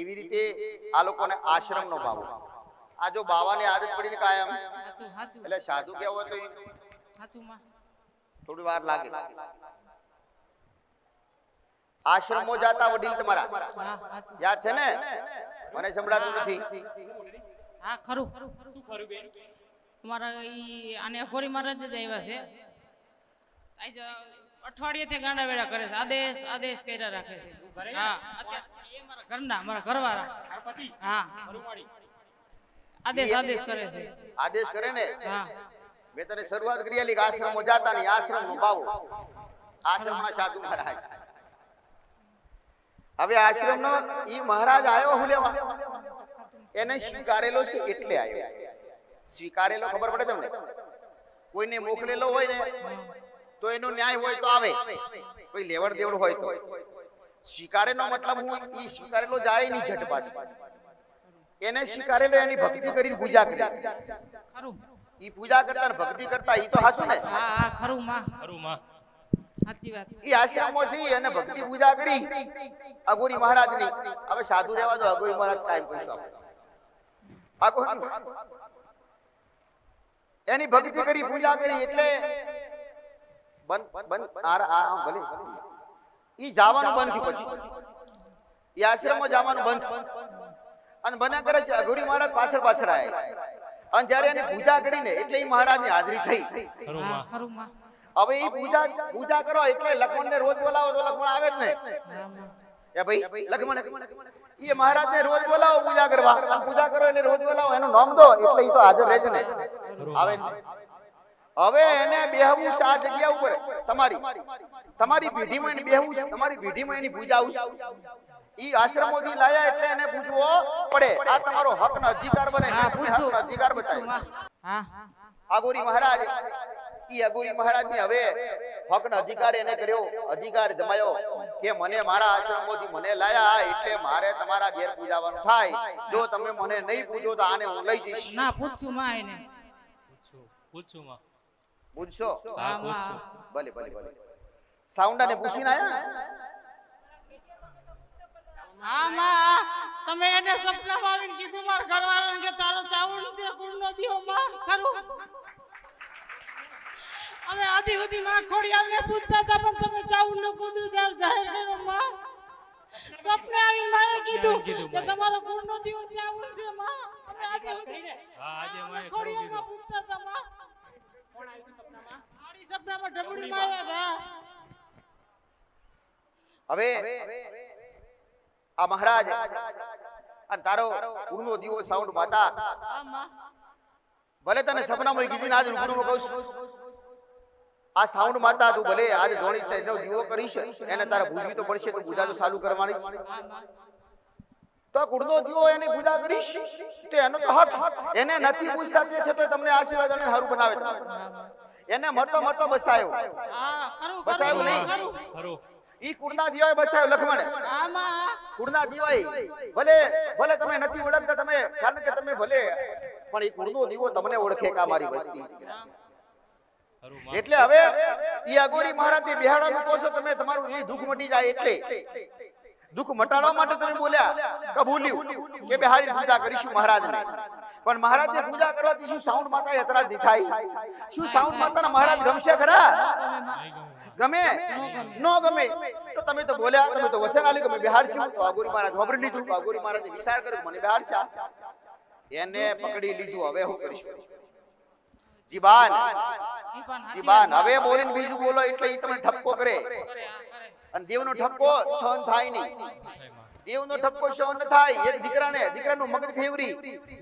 એવી રીતે આ લોકોને આશ્રમનો ભાવ. આ જો બાવાની આદત પડીને કાયમ એટલે સાધુ કેવું હોય તો થોડી વાર લાગે. આશ્રમો જાતા વડીલ તમારા. યાદ છે ને? મને સંભળાતું નથી. હા ખરું. અમારા ઈ આને અઘોરી મહારાજ જ આવ્યા છે. આજ અઠવાડિયેથી ગાંડા વેળા કરે છે. આદેશ આદેશ કર્યા રાખે છે. હા. અત્યારે એ મારા ઘરના મારા ઘરવાળા. હા. આદેશ આદેશ કરે છે. આદેશ કરે ને? હા. મેં તને શરૂઆત કરી આલી કે આશ્રમો જાતા નહીં આશ્રમ નો ભાવ આશ્રમના સાધુ મહારાજ. હવે આશ્રમ નો ઈ મહારાજ આવ્યો હું લેવા? એને સ્વીકારેલો છે એટલે આવ્યો સ્વીકારેલો ખબર પડે તમને? કોઈને મોકલેલો હોય ને તો એનો ન્યાય હોય તો આવે. કોઈ લેવડ દેવડ હોય તો. સ્વીકારેનો મતલબ હું એ સ્વીકારેલો જાય નહીં ઝટ પાછું. એને સ્વીકારેલો એની ભક્તિ કરીને પૂજા કરી. ખરું. ઈ પૂજા કરતા ને ભક્તિ કરતા ઈ તો હાસુ ને? હા હા ખરું માં. ખરું માં. સાચી વાત. ઈ આશ્રમો થી અને ભક્તિ પૂજા કરી. અઘોરી મહારાજની હવે સાધુ રહેવા દો અઘોરી મહારાજ કાયમ એની ભક્તિ કરી પૂજા કરી એટલે બંધ બંધ આ આ ભલે. ઈ જવાનું બંધ થયું પછી. ઈ આશ્રમમાં જવાનું બંધ અને બના કરે છે અઘોરી મહારાજ પાછળ પાછળ આયા. અને જ્યારે એની પૂજા કરીને એટલે એ મહારાજની હાજરી થઈ. હવે એ પૂજા પૂજા કરો એટલે લક્ષ્મણ ને રોજ બોલાવો તો લક્ષ્મણ આવે જ ને. એ ભાઈ લક્ષ્મણ. એ મહારાજ ને રોજ બોલાવો પૂજા કરવા. અને પૂજા કરો એટલે રોજ બોલાવો. એનું નામ દો એટલે એ તો હાજર રહે છે ને આવે જ ને. હવે એને બેહવું છે આ જગ્યા ઉપર. તમારી તમારી પેઢીમાં એને બેહવું છે તમારી પેઢીમાં એની પૂજા આવશે ઈ આશ્રમોથી લાયા એટલે એને પૂજવો પડે. આ તમારો હકનો અધિકાર બને હકનો અધિકાર બતાવે. હા. આગોરી મહારાજ ઈ અગોરી મહારાજની હવે હકનો અધિકાર એને કર્યો અધિકાર જમાયો કે મને મારા આશ્રમોથી મને લાયા એટલે મારે તમારા ઘેર પૂજાવાનું થાય. જો તમે મને નહીં પૂજો તો આને હું લઈ જઈશ. ના પૂછું માં એને. પૂછું પૂછું માં. પૂછશો? ભલે ભલે ભલે. સાઉન્ડાને પૂછીને આયા? હા તમે એને સપનામાં આવીને કીધું મારા ઘરવાળાને કે તારો ચાવડ છે કુંડનો દીવો માં ખરું? અમે આધી સુધી માં ખોડિયાલને પૂછતા હતા પણ તમે ચાવડનો કુંદરું જાહેર જાહેર કર્યો માં? સપને આવીને માએ કીધું કે? તમારો ગુણનો દીવો ચાવડ છે માં. અમે આધી સુધી હા આજે માએ ખોડિયાલમાં પૂછતા હતા માં. આડી સપનામાં ઢબુડીમાં આવ્યા હતા. હવે આ મહારાજ અને તારો ગુરુનો દીવો સાઉન્ડ માતા. ભલે તને સપનામાં કીધી આજ રૂબરૂમાં કહું છું. આ સાઉન્ડ માતા તું ભલે આજ જોણી તેનો દીવો કરીશ એને તારે પૂજવી તો પડશે તો પૂજા તો ચાલુ કરવાની છે. તો કુળનો દીવો એને પૂજા કરીશ તો એનો તો હક. એને નથી પૂછતા તે છતાં તમને આશીર્વાદ અને સારું બનાવે. એને મરતો મરતો બસાયો. હા બસાયું નહીં. ઈ કુળના દીવાએ બસાયો લખમણે. આમાં? કુળના દીવાએ ભલે ભલે તમે નથી ઓળખતા તમે કારણ કે તમે ભલે પણ એ કુળનો દીવો તમને ઓળખે કા મારી વસ્તી. એટલે હવે ઈ અગોરી મહારાજે બિહાડા કહો છો તમે તમારું એ દુઃખ મટી જાય એટલે. દુઃખ મટાડવા માટે તમે બોલ્યા કબૂલ્યું કે બિહારી પૂજા કરીશું મહારાજને. પણ મહારાજને પૂજા કરવાથી શું સાઉન્ડ માતા યતરા થાય? શું સાઉન્ડ માતાના મહારાજ ગમશે ખરા? ગમે? ન ગમે? તો તમે તો બોલ્યા તમે તો વસન આલી કે મેં બિહાડશું. તો મહારાજ વાપરી લીધું. તો અગોરી મહારાજે વિચાર કર્યો મને બિહાડશે. એને પકડી લીધું. હવે હું કરીશું? જીબાન જીબાન હવે બોલીને બીજું બોલો એટલે એ તમને ઠપકો કરે. અને દેવનો ઠપકો સહન થાય નહીં. દેવનો ઠપકો સહન ન થાય. એક દીકરાને દીકરાનું મગજ ફેવરી.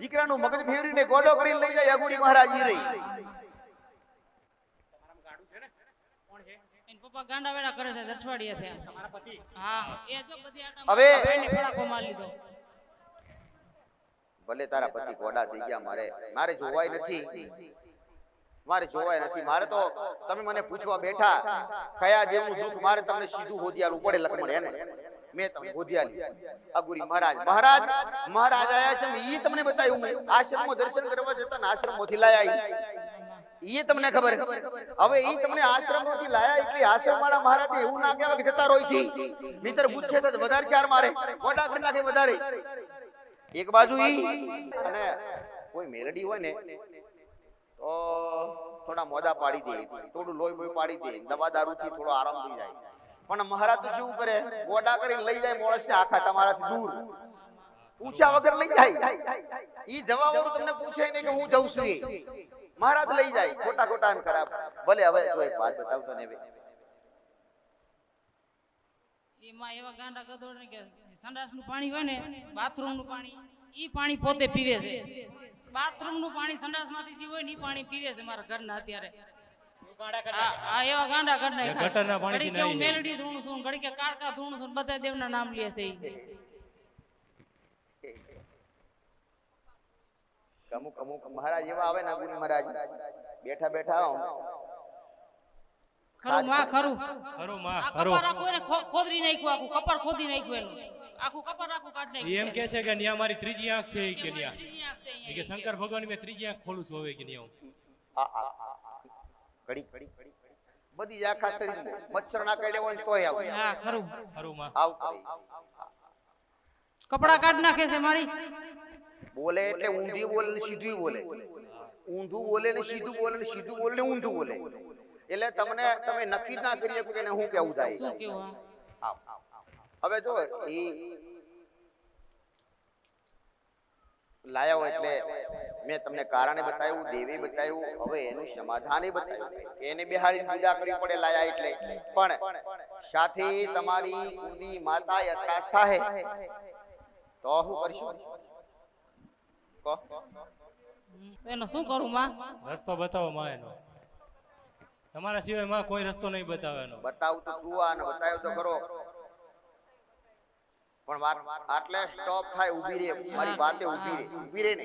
દીકરાનું મગજ ફેવરીને ગોડો કરીને લઈ જાય અગુડી મહારાજ ઈ રહી. એન પપ્પા ગાંડા વેડા કરે છે અઠવાડિયે થયા હા. એ જો બધી આટા હવે એને ફડાકો માર લીધો. ભલે તારા પતિ ગોડા થઈ ગયા મારે મારે જોવાય નથી. મારે જોવાય નથી. મારે તો તમે મને પૂછવા બેઠા કયા જેવું દુઃખ મારે તમને સીધું હોદિયાલું પડે લખમણ એને. મેં તમને હોદિયાલી. અગુરી મહારાજ. મહારાજ. મહારાજ આયા છે. ઈ તમને બતાવ્યું આશ્રમમાં દર્શન કરવા જતા આશ્રમમાંથી લાયા ઈ. ઈ તમને ખબર હવે ઈ તમને આશ્રમમાંથી લાયા એટલે આશ્રમવાળા મહારાજ એવું ના કહેવાય કે જતા પૂછે તો વધારે ચાર મારે. મોટા કરી નાખે વધારે. એક બાજુ ઈ. અને કોઈ મેલડી હોય ને તો થોડા મોદા પાડી દે, થોડું લોહી બોય પાડી દે, દવા દારૂથી થોડો આરામ થઈ જાય. પણ મહારાજ તો શું કરે? ગોડા કરીને લઈ જાય માણસને આખા તમારાથી દૂર. પૂછ્યા વગર લઈ જાય. ઈ જવાબ તમને પૂછે નહીં કે હું જઉં છું મહારાજ લઈ જાય, ખોટા ખોટા એમ ખરાબ ભલે હવે જો એક વાત બતાવતો ને. એમાં એવા ગાંડા ગધોડ ને કે સંડાસનું પાણી હોય ને બાથરૂમનું પાણી ઈ પાણી પોતે પીવે છે બાથરૂમનું પાણી સંડાસમાંથી જે હોય ને ઈ પાણી પીવે છે મારા ઘરના અત્યારે એવા ગાંડા ઘર નાખ્યા. એ ગટરના કે હું મેલડી ધૂણું છું ઘડી કે કાળકા ધૂણું છું બધા દેવના નામ લે છે ઈ. અમુક અમુક મહારાજ એવા આવે ને મહારાજ બેઠા બેઠા આમ ખરું માં ખરું. ખરું માં ખરું. કપાર આખું એને ખોદરી નાખ્યું આખું કપાર ખોદી નાખ્યું એનું. આખું કપાર આખું કાઢ નાખ્યું એમ કે છે કે ન્યા મારી ત્રીજી આંખ છે કે ન્યા કે શંકર ભગવાન મેં ત્રીજી આંખ ખોલું છું હવે કે ન્યા ઘડી ઘડી ઘડી બધી આખા શરીર મચ્છર ના કાઢે હોય તોય આવું. હા ખરું. ખરું માં. આવ કપડા કાઢ નાખે છે મારી. બોલે એટલે ઊંધી બોલે ને સીધું બોલે. ઊંધું બોલે ને સીધું બોલે ને સીધું બોલે ને ઊંધું બોલે. એટલે તમને તમે નક્કી ના કરી શકો કે એને હું કેવું થાય. શું કેવું? હવે જો એ લાયા એટલે મેં તમને કારણે બતાવ્યું દેવી બતાવ્યું હવે એનું સમાધાને બતાવ્યું. કે એને બિહારી પૂજા કરવી પડે લાયા એટલે. પણ સાથે તમારી કુળની માતા યત્રાસ થાય તો હું કરશું? કહો એનો શું કરું માં? રસ્તો બતાવો માં એનો. તમારા સિવાયમાં કોઈ રસ્તો નહીં બતાવવાનો. બતાવું તો છું આ બતાવ્યો તો ખરો. પણ વાત આટલે સ્ટોપ થાય, ઊભી રે, મારી વાતે ઊભી રે ઊભી રે ને.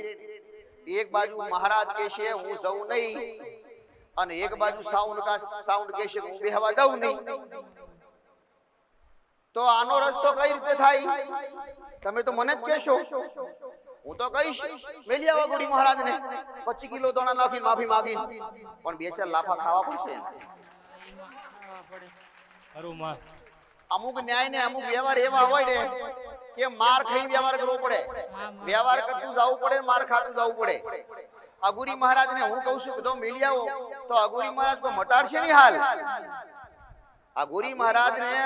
એક બાજુ મહારાજ કહેશે હું જઉં નહીં. અને એક બાજુ સાઉન્ડ કા સાઉન્ડ કહેશે છે, હું બેહવા દઉં નહીં. તો આનો રસ્તો કઈ રીતે થાય? તમે તો મને જ કહેશો. હું તો કહીશ મેલી આવા ગુરી મહારાજને પચીસ કિલો દોણા નાખીને માફી માંગીને. પણ બે ચાર લાફા ખાવા પડશે અમુક ન્યાય ને અમુક વ્યવહાર એવા હોય ને કે માર ખાઈ વ્યવહાર કરવો પડે. વ્યવહાર કરતું જવું પડે માર ખાતું જવું પડે. અગુરી મહારાજ ને હું કહું છું જો મેલી આવો તો અગુરી મહારાજ કોઈ મટાડશે નહીં હાલ. અગુરી મહારાજ ને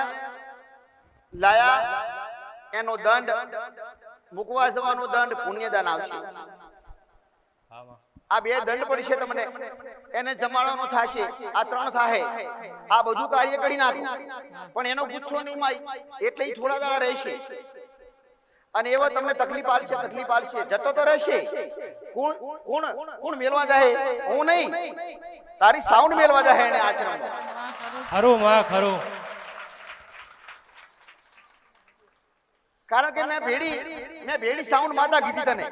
લાયા એનો દંડ મૂકવા જવાનો દંડ પુણ્યદાન આવશે. આ બે દંડ પડશે તમને. એને જમાડવાનો થાશે આ ત્રણ થાહે. આ બધું કાર્ય કરી નાખું. પણ એનો ગુચ્છો નહીં માય એટલે થોડા દાડા રહેશે. અને એવો તમને તકલીફ આલશે તકલીફ આલશે. જતો તો રહેશે. કોણ કોણ કોણ મેલવા જાય હું નહીં. તારી સાઉન્ડ મેલવા જાય એને આશ્રમ ખરું માં ખરું. કારણ કે મેં ભેડી મેં ભેડી સાઉન્ડ માતા કીધી તને.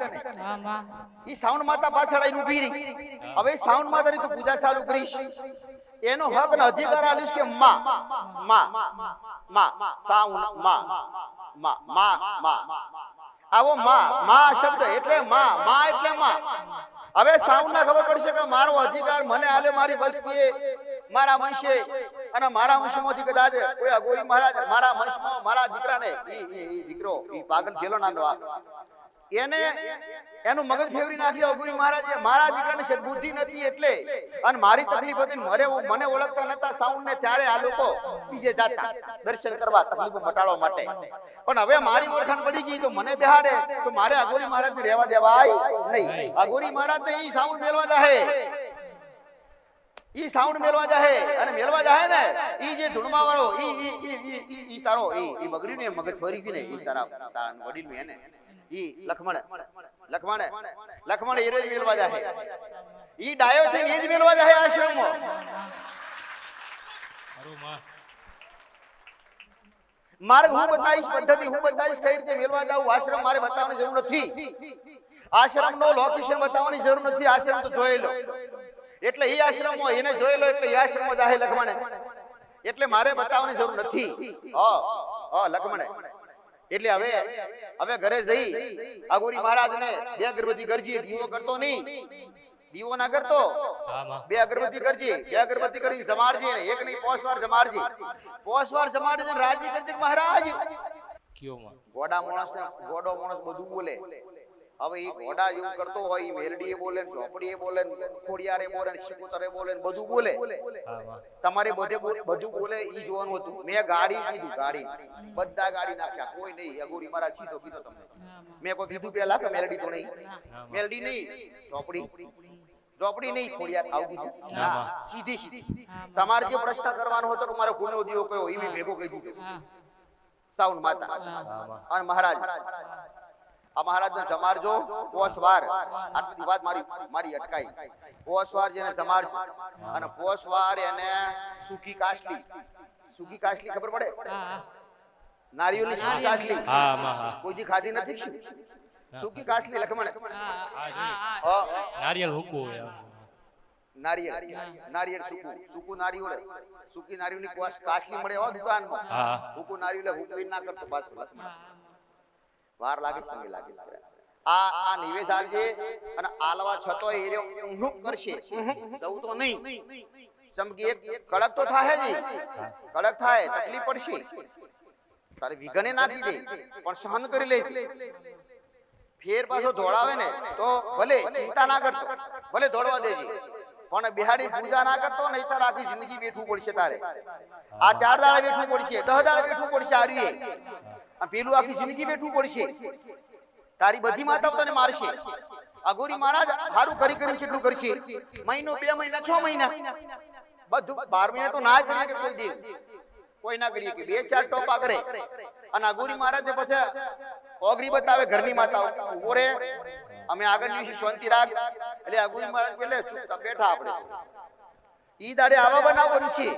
એ સાઉન્ડ માતા પાછળ આવીને ઊભી રહી. હવે સાઉન્ડ માતાની તું પૂજા ચાલુ કરીશ. એનો હક ને અધિકાર આલીશ કે માં. માં. માં. સાઉન્ડમાં. માં. માં. માં. આવો માં. માં શબ્દ એટલે માં. માં એટલે માં. હવે સાઉન્ડ ના ખબર પડશે કે મારો અધિકાર મને આલે મારી વસ્તીએ. મારા વંશે અને મારા વંશમાંથી કદાચ કોઈ અગોરી મહારાજ, મારા વંશમાં મારા દીકરાને દીકરો પાગલ જેલો નાનો એને, એનું મગજ ફેરવી નાખ્યો અગુરી મહારાજે, મારા દીકરાને સદબુદ્ધિ નથી એટલે. અને મારી તકલીફ હતી ને મને ઓળખતા નતા સાઉન્ડ ને ત્યારે આ લોકો બીજે જાતા, દર્શન કરવા તકલીફો મટાડવા માટે. પણ હવે મારી ઓળખાણ પડી ગઈ તો મને બેહાડે, તો મારે અગોરી મહારાજ રહેવા દેવાય નહીં. અગોરી મહારાજ ઈ સાઉન્ડ મેળવા જાહે. ઈ સાઉન્ડ મેળવા જાહે અને મેળવા જાહે ને, ઈ જે ધૂળમા વાળો ઈ ઈ ઈ ઈ ઈ તારો, ઈ ઈ બગડ્યું ને મગજ ફરી ગયું ને, ઈ તારા તારા વડીલ એને, ઈ લખમણ લખમણ લખમણ એ રોજ મેળવા જાહે. ઈ ડાયો થઈને એ જ મેળવા જાહે આશ્રમમાં માં માર્ગ હું બતાવીશ પદ્ધતિ, હું બતાવીશ કઈ રીતે મેળવા જાવ આશ્રમ મારે બતાવવાની જરૂર નથી. આશ્રમ નો લોકેશન બતાવવાની જરૂર નથી, આશ્રમ તો જોયેલો એટલે એ આશ્રમ એને જોયેલો એટલે એ આશ્રમ જાહે લખમણે. એટલે મારે બતાવવાની જરૂર નથી. લખમણે. એટલે હવે હવે ઘરે જઈ અગોરી મહારાજને બે અગરબત્તી કરજી દીવો કરતો નહીં. દીવો ના કરતો. બે અગરબત્તી કરજી બે અગરબત્તી કરી જમાડજી ને એક નહીં પોસ વાર જમાડજી. પોસ વાર જમાડજી રાજી કરજે મહારાજ. કયો ગોડા માણસ ને ગોડો માણસ બધું બોલે. હવે એ ઘોડા યુગ કરતો હોય એ મેરડીએ બોલે ને ચોપડીએ બોલે ને ખોડિયારે બોલે ને શિકોતરે બોલે ને બધું બોલે. તમારે બધે બધું બોલે એ જોવાનું હતું. મેં ગાડી કીધું ગાડી. બધા ગાડી નાખ્યા. કોઈ નહીં. અગોરી મારા સીધો કીધો તમને. મેં કોઈ કીધું પેલા કે મેલડી તો નહીં? મેલડી નહીં. ઝોપડી. ઝોપડી નહીં ખોડિયાર. આવું કીધું. સીધી સીધી. તમારે જે પ્રશ્ન કરવાનો હતો મારો ગુનો દિયો કયો એ મેં ભેગો કહી દીધો. સાઉન્ડ માતા. અને મહારાજ. આ મહારાજને જમાડજો પોસવાર આટલી વાત મારી મારી અટકાઈ. પોસવાર જેને જમાડજો અને પોસવાર એને સૂકી કાશલી સૂકી કાશલી ખબર પડે. નારિયેળની સૂકી કાશલી કોઈ દી ખાધી નથી સુખી કાશલી લખમણ. હા, હુકુ નારિયેળ હુકવું. નારિયેળ. નારિયેળ સૂકું. સૂકું નારિયેળ. સૂકી નારિયેળની કાશલી મળે હો દુકાનમાં. હા. સૂકું નારિયેળ હુકવીને ના કરતો પાછું. લખમણ. વાર લાગે સંગે લાગે આ આ નિવેશ આલજે અને આલવા છતો એ રહ્યો ઊંઘ કરશે. જવું તો નહીં. ચમકી એક કડક તો થાય જ. કડક થાય તકલીફ પડશે. તારે વિઘને નાખી દે પણ સહન કરી લે ફેર પાછો દોડાવે ને તો ભલે ચિંતા ના કરતો, ભલે દોડવા દેજે. પણ બિહાડી પૂજા ના કરતો નહીં તાર આખી જિંદગી બેઠવું પડશે તારે. આ ચાર દાડા બેઠવું પડશે દસ દાડા બેઠવું પડશે આર્યે. પેલું આખી જિંદગી બેઠવું પડશે. તારી બધી માતાઓ તને મારશે. અઘોરી મહારાજ હારું કરી કરીને કેટલું કરશે. મહિનો બે મહિના છ મહિના. બધું બાર મહિના તો ના જ કે કોઈ દે. કોઈ ના કરીએ કે બે ચાર ટોપા કરે. અને અઘોરી મહારાજ ને પછી ઓગરી બતાવે ઘરની માતાઓ. ઊભો રે. અમે આગળ જઈશું શાંતિ રાખ. એટલે અઘોરી મહારાજ એટલે બેઠા આપણે. ઈ દાડે આવા બનાવવાનું છે.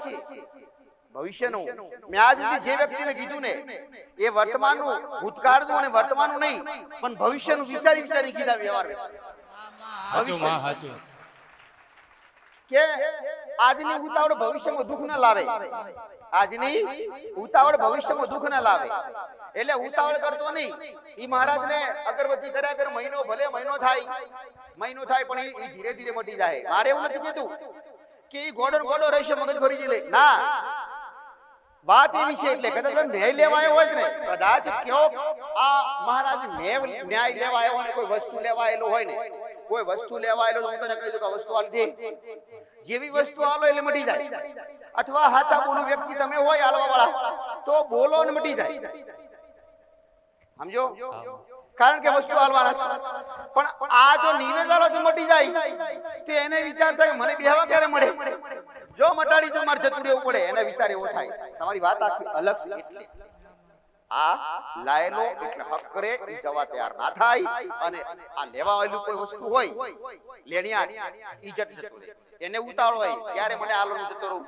ભવિષ્યનું. મેં આજ સુધી જે વ્યક્તિને કીધું ને એ વર્તમાનનું ભૂતકાળનું અને વર્તમાનનું નહીં પણ ભવિષ્યનું વિચારી વિચારી કીધા વ્યવહાર કે આજની ઉતાવળ ભવિષ્યમાં દુઃખ ના લાવે. આજની ઉતાવળ ભવિષ્યમાં દુઃખ ના લાવે. એટલે ઉતાવળ કરતો નહીં. ઈ મહારાજને અગરબત્તી કર્યા કર મહિનો ભલે મહિનો થાય મહિનો થાય પણ ઈ- ઈ ધીરે ધીરે મટી જાય. મારે એવું નથી કીધું કે એ ગોડો ગોડો રહેશે મગજ ભરી જઈ લે. ના. વાત એવી છે એટલે કદાચ ન્યાય લેવા આવ્યો હોય ને કદાચ કયો આ મહારાજ ન્યાય લેવા આવ્યો ને કોઈ વસ્તુ લેવા આવેલો હોય ને, કોઈ વસ્તુ લેવા આવેલો હું તને કહી દઉં કે વસ્તુ આલ દે જેવી વસ્તુ આલો એટલે મટી જાય. અથવા હાચા બોલું વ્યક્તિ તમે હોય આલવા વાળા તો બોલો ને મટી જાય. સમજો? કારણ કે વસ્તુ હાલવાના છે. પણ આ જો નિવેદનો જો મટી જાય તો એને વિચાર થાય મને બેહવા ક્યારે મળે? જો મટાડી તો મારે જતું રહેવું પડે એને વિચાર એવો થાય. તમારી વાત આખી અલગ છે. આ લાયેલો એટલે હક કરે જવા તૈયાર ના થાય અને આ લેવા આવેલું કોઈ વસ્તુ હોય લેણિયા ઈજત જતું રહે. એને ઉતાવળ હોય ત્યારે મને આલો ને જતો રહું?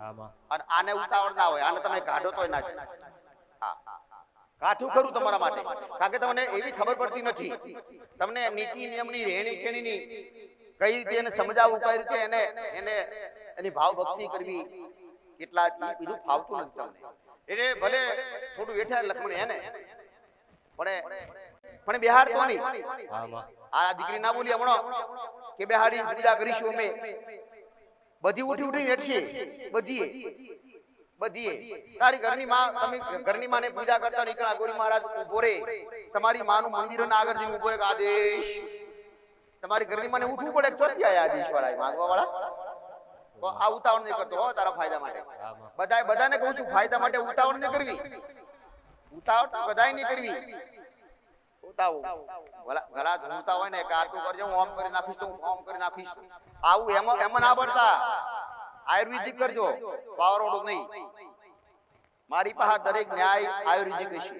હા અને આને ઉતાવળ ના હોય આને તમે કાઢો તોય ના જાય. હા. કાઠું ખરું તમારા માટે. કારણ કે તમને એવી ખબર પડતી નથી. તમને નીતિ નિયમની રહેણી કેણીની કઈ રીતે એને સમજાવવું કઈ રીતે એને એને એની ભાવ ભક્તિ કરવી કેટલા બીજું બધું ફાવતું નથી તમને. એટલે ભલે થોડું વેઠા લખમણ એને. પણ પણ બિહાર તો નહીં. આ દીકરી ના બોલી હમણાં કે બેહાડી પૂજા કરીશું અમે. બધી ઉઠી ઉઠી હેઠશે. બધીએ બધીએ તારી ઘરની માં તમે ઘરની માને પૂજા કરતા નીકળા ગોરી મહારાજ ઊભો રે. તમારી માનું મંદિર ના આગળ જઈને ઊભો રે આદેશ. તમારી ઘરની માને ઉઠવું પડે ચોથી આયા આદેશ વાળા માંગવા વાળા આ ઉતાવળ નહીં કરતો હો તારા ફાયદા માટે. બધાય બધાને કહું છું ફાયદા માટે ઉતાવળ નહીં કરવી. ઉતાવળ તો બધાય નહીં કરવી. ઉતાવળ ગલા ધૂમતા હોય ને કે આટલું કરજો હું ઓમ કરી નાખીશ તો હું ઓમ કરી નાખીશ. આવું એમ એમ ના પડતા. આયુર્વેદિક કરજો, પાવર વાળું નહીં. મારી પાસે દરેક ન્યાય આયુર્વેદિક છે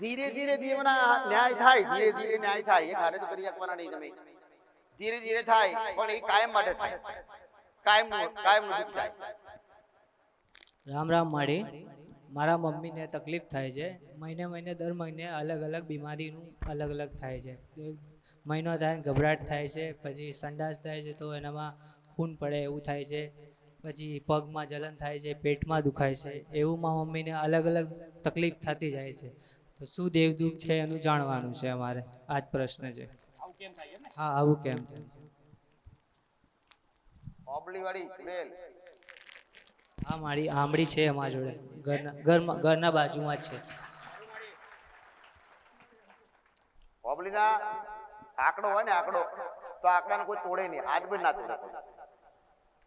ધીરે ધીરે દેવના ન્યાય થાય, ધીરે ધીરે ન્યાય થાય. એ હારે તો કરી શકવાના નહીં તમે. ધીરે ધીરે થાય, પણ એ કાયમ માટે થાય. કાયમ કાયમનું થાય. રામ રામ માડી. મારા મમ્મીને તકલીફ થાય છે. મહિને મહિને, દર મહિને અલગ અલગ બીમારીનું અલગ અલગ થાય છે. મહિનો થાય ને ગભરાટ થાય છે પછી સંડાસ થાય છે તો એનામાં ખૂન પડે એવું થાય છે પછી પગમાં જલન થાય છે પેટમાં દુખાય છે એવું મારા મમ્મીને અલગ અલગ તકલીફ થતી જાય છે. તો શું દેવદૂત છે એનું જાણવાનું છે અમારે? આ જ પ્રશ્ન છે. હા આવું કેમ થાય? હા મારી આંબળી છે અમારા જોડે. ઘરના ઘરમાં ઘરના બાજુમાં જ છે. ઓબલીના આંકડો હોય ને આંકડો તો આંકડાને કોઈ તોડે નહીં આજ બી ના તોડે.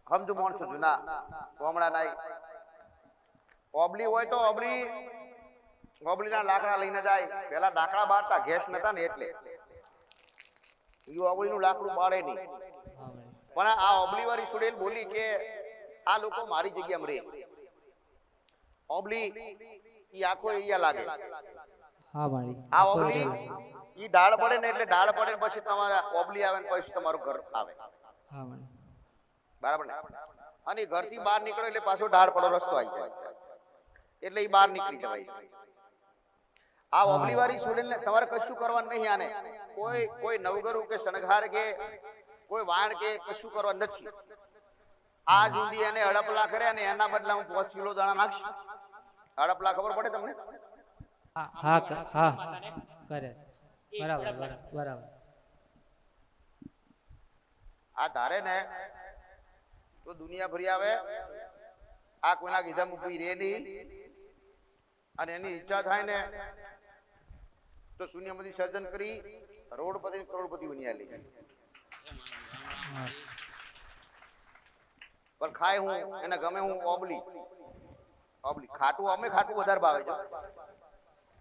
સમજુ માણસો જૂના કોમડા નાઈ ઓબલી હોય તો ઓબલી ઓબલીના લાકડા લઈને જાય. પેલા લાકડા બાળતા ગેસ નતા ને એટલે. એ ઓબલીનું લાકડું બાળે નહીં. પણ આ ઓબલી વાળી સુડેલ બોલી કે આ લોકો મારી જગ્યામાં રે. ઓબલી એ આખો એરિયા લાગે. હા આ ઓબલી ઈ ડાળ પડે ને એટલે ડાળ પડે ને પછી તમારા ઓબલી આવે ને પછી તમારું ઘર આવે. બરાબર ને? અને ઘરથી બહાર નીકળો એટલે પાછો ડાળ પડો રસ્તો આવી જાય. એટલે એ બહાર નીકળી જવાય. આ ઓબલી વાળી સુરેલ ને તમારે કશું કરવાનું નહીં આને. કોઈ કોઈ નવગરું કે શણગાર કે કોઈ વાણ કે કશું કરવાનું નથી. આ જુદી એને હડપલા કરે અને એના બદલામાં પાંચ કિલો દાણા નાખશું. હડપલા ખબર પડે તમને? હા હા હા કરે. બરાબર બરાબર બરાબર. આ ધારે ને તો દુનિયા ભરી આવે આ કોઈના કીધા મૂકી રે નહીં અને એની ઈચ્છા થાય ને તો શૂન્યમાંથી સર્જન કરી રોડપતિ કરોડપતિ બની આલી. પણ ખાય હું એને ગમે હું ઓબલી. ઓબલી. ખાટું અમે ખાટું વધારે ભાવે છે.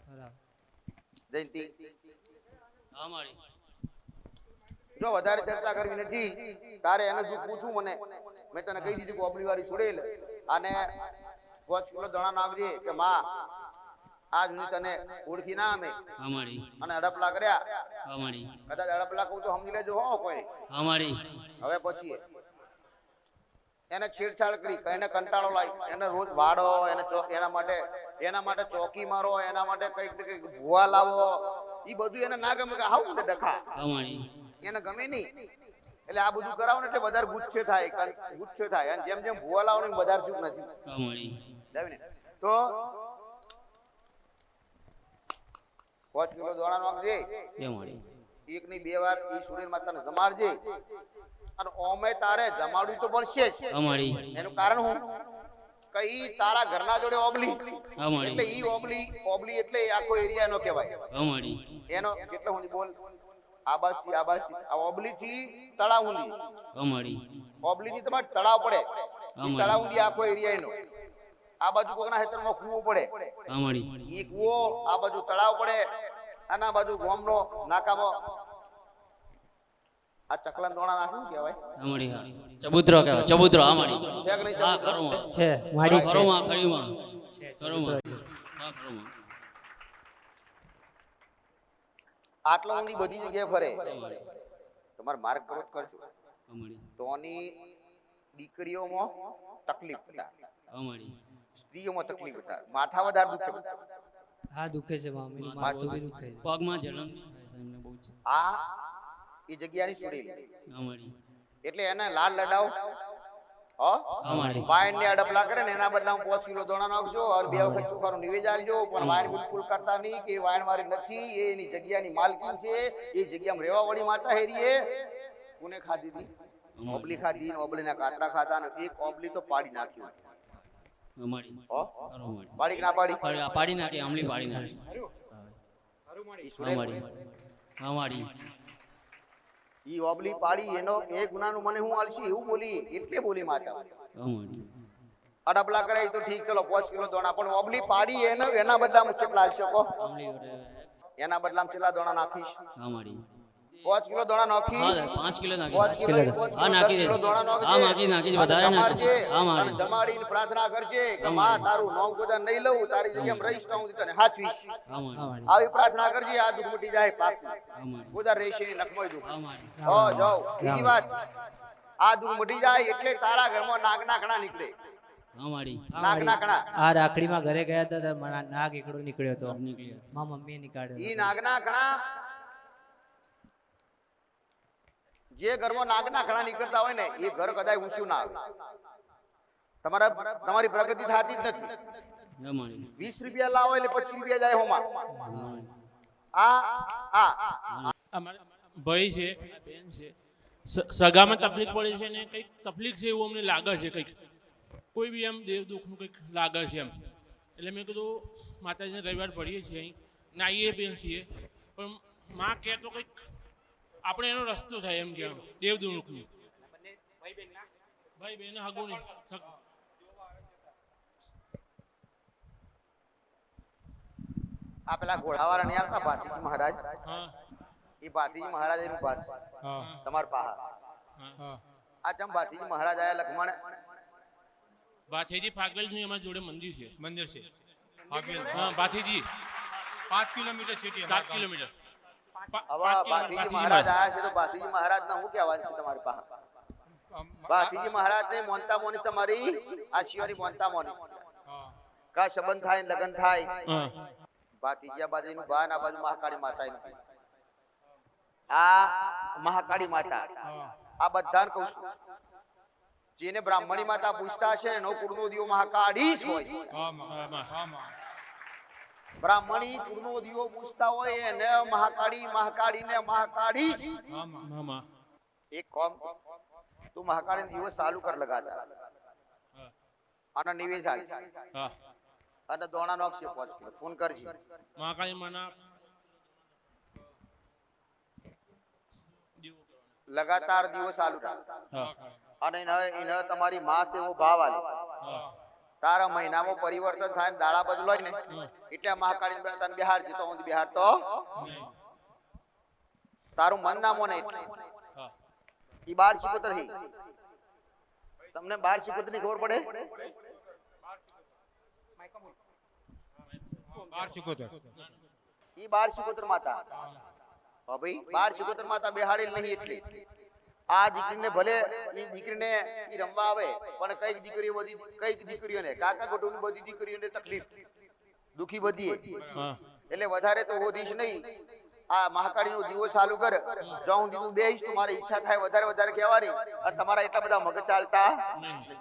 બરાબર. જયંતિ. જો વધારે ચર્ચા કરવી નથી તારે એને જો પૂછું મને મેં તને કહી દીધું કે ઓબલી વાળી છોડેલ અને પાંચ કિલો દણા નાખજે કે માં આજ હું તને ઓળખી ના અમે અમારી અને અડપલા કર્યા. અમારી કદાચ અડપલા કહું તો સમજી લેજો હો કોઈ. અમારી હવે પછી એને છેડછાડ કરી એને કંટાળો લાવી એને રોજ વાડો એને એના માટે એના માટે ચોકી મારો એના માટે કંઈક કંઈક ભૂવા લાવો. એ બધું એને ના ગમે કે આવું ને ડખા. એને ગમે નહીં. એટલે આ બધું કરાવો ને એટલે વધારે ગુચ્છે થાય ગુચ્છે થાય. અને જેમ જેમ ભૂવા લાવો ને વધારે ચૂક નથી. તો પાંચ કિલો દોણા નાખજે એક ની બે વાર ઈ સૂર્ય માતાને જમાડજે. અને ઓમે તારે જમાડવું તો પડશે જ. એનું કારણ હું? કે ઈ તારા ઘરના જોડે ઓબલી? એટલે ઈ ઓબલી ઓબલી એટલે આખો એરિયા નો કહેવાય. એનો કેટલો હું બોલ. આબાસથી આબાસ. આ ઓબલી થી તળાવ ઉંડી ઓબલી થી તમારે તળાવ પડે. તળાવ ઉંડી આખો એરિયા એનો. આ બાજુ કોકના હેતરમાં કૂવો પડે. ઈ કૂવો આ બાજુ તળાવ પડે. અને આ બાજુ ગોમનો નાકામો આ ચકલા દોણા ના શું કહેવાય? અમારી હા. ચબૂતરો કહેવાય ચબૂતરો અમારી છે કે નહીં હા ચબૂતરો? છે મારી છે. ખરોમાં ખરીમાં છે, છે. હા આટલો ઊંડી બધી જગ્યાએ ફરે. તમારે માર્ગ ક્રોધ કરજો. તોની દીકરીઓમાં તકલીફ હતા સ્ત્રીઓમાં તકલીફ હતા માથા વધારે દુખે હા દુખે છે મામી. માથું બી દુખે છે. પગમાં જલન થાય છે એમને બહુ આ એ જગ્યાની સુડેલી એટલે એને લાલ લડાવ. હો? ને અડપલા કરે ને એના હું પાંચ કિલો દોણા નાખજો અને બે વખત ચોખાનું નિવેદ આલજો પણ વાઈન બિલકુલ કરતા નહીં કે વાઈન મારી નથી એ એની જગ્યાની માલકીન છે. એ જગ્યામાં રહેવા વાળી માતા હેરીએ કોને ખાધી હતી ઓબલી ખાધી ને ઓબલીના કાતરા ખાતા ને એક ઓબલી તો પાડી નાખ્યું. અમારી. હો? ખરોમાં પાડી ના પાડી? પાડી પાડી નાખી આમલી પાડી નાખી. અમારી. ઈ ઓબલી પાડી એનો એ ગુનાનું મને હું આલશી એવું બોલી એટલે બોલી માતા અડબલા અડપલા કરે તો ઠીક ચલો પાંચ કિલો દોણા. પણ ઓબલી પાડી એનો એના બદલામાં કેટલા આલશો કહો. એના બદલામાં કેટલા દોણા નાખીશ? પાંચ કિલો દોણા નાખી હા પાંચ કિલો નાખી પાંચ કિલો હા નાખી દે દોણા નાખી હા નાખી નાખી વધારે નાખી હા મારી. જમાડીને પ્રાર્થના કરજે કે માં તારું નામ કોદા નહીં લઉં તારી જગ્યામાં રહીશ તો હું તને હાચવીશ. હા મારી. આવી પ્રાર્થના કરજે આ દુખ મટી જાય પાકું કોદા રહેશે નહીં નખમોય દુઃખ. હો જાઓ. બીજી વાત. આ દુખ મટી જાય એટલે તારા ઘરમાં નાગના કણા નીકળે નાગના આ રાખડીમાં ઘરે ગયા હતા નાગ એકડો નીકળ્યો હતો. નીકળ્યો મમ્મીએ ઈ નાગના કણા જે ઘરમાં નાગના ઘણા નીકળતા હોય ને, એ ઘર કદાચ ઊંચું ના આવે. તમારા તમારી પ્રગતિ થતી જ નથી. વીસ રૂપિયા લાવો એટલે પચીસ રૂપિયા જાય હોમાં આ આ ભાઈ છે બેન છે. સગામાં તકલીફ પડે છે ને કંઈક તકલીફ છે એવું અમને લાગે છે કંઈક. કોઈ બી એમ દેવ દુઃખનું કંઈક લાગે છે એમ. એટલે મેં કીધું, માતાજીને રવિવાર પડીએ છીએ અહીં. નાહીએ બેન છીએ. પણ માં કહે તો કંઈક આપણે એનો રસ્તો થાય એમ કે દેવદુણકનું. ભાઈ બેન હગું નહીં આ પેલા ઘોડાવાળા નહીં આવતા ભાતીજી મહારાજ? હા. એ ભાતીજી મહારાજ એનું પાસ. હા. તમાર પાહા. આ ચમ ભાતીજી મહારાજ આયા લખમણ. ભાથેજી ફાગવેલની અમારા જોડે મંદિર છે. મંદિર છે. હા ભાથેજી. પાંચ કિલોમીટર સિટી સાત કિલોમીટર. હવે ભાતીજી મહારાજ મહારાજ. આયા છે તો ભાતીજી મહારાજ ના શું કહેવાનું છે તમારી પાસે? ભાતીજી મહારાજ ને મોનતા મોની તમારી આ શિવાની મોનતા મોની. કા સંબંધ થાય ને થાય. ભાતીજી આ બાજુ એનું બાન આ બાજુ મહાકાળી માતા આ મહાકાળી માતા. આ બધાને કહું છું. જેને બ્રાહ્મણી માતા પૂછતા હશે ને નવ કુળનો દીવો મહાકાળી જ હોય. બ્રાહ્મણી કુળનો દીવો પૂછતા હોય એને મહાકાળી મહાકાળી. ને મહાકાળી. એક કોમ તું મહાકાળી દીવો ચાલુ કર લગાતા અને નિવેશ આવી અને દોણા નો અક્ષય પાંચ કિલો. ફોન કરજી. મહાકાળી મના લગાતાર દીવો ચાલુ રાખ. અને એને તમારી માં છે એવો ભાવ આલે. તારા મહિનામાં પરિવર્તન થાય ને દાડા બદલાય ને? એટલે મહાકાળી તને બિહાર જતો હું બિહાર તો તારું મન ના મોને. ઈ બાર શિકોતર હી. તમને બાર શિકોતરની ખબર પડે? બાર સિકોતેર. ઈ બાર શિકોતર માતા. હા ભાઈ બાર શિકોતર માતા બેહાડેલ નહીં એટલે. આ દીકરીને ભલે એ દીકરીને એ રમવા આવે પણ કંઈક દીકરીઓ બધી કંઈક દીકરીઓને કાકા ગોટુની બધી દીકરીઓને તકલીફ. દુખી બધી. એટલે વધારે તો હોદીશ નહીં. આ મહાકાળી નો દીવો ચાલુ કર. જો હું દીધું બેહીશ તો મારી ઈચ્છા થાય વધારે વધારે કહેવાની. અને તમારા એટલા બધા મગજ ચાલતા. નહીં.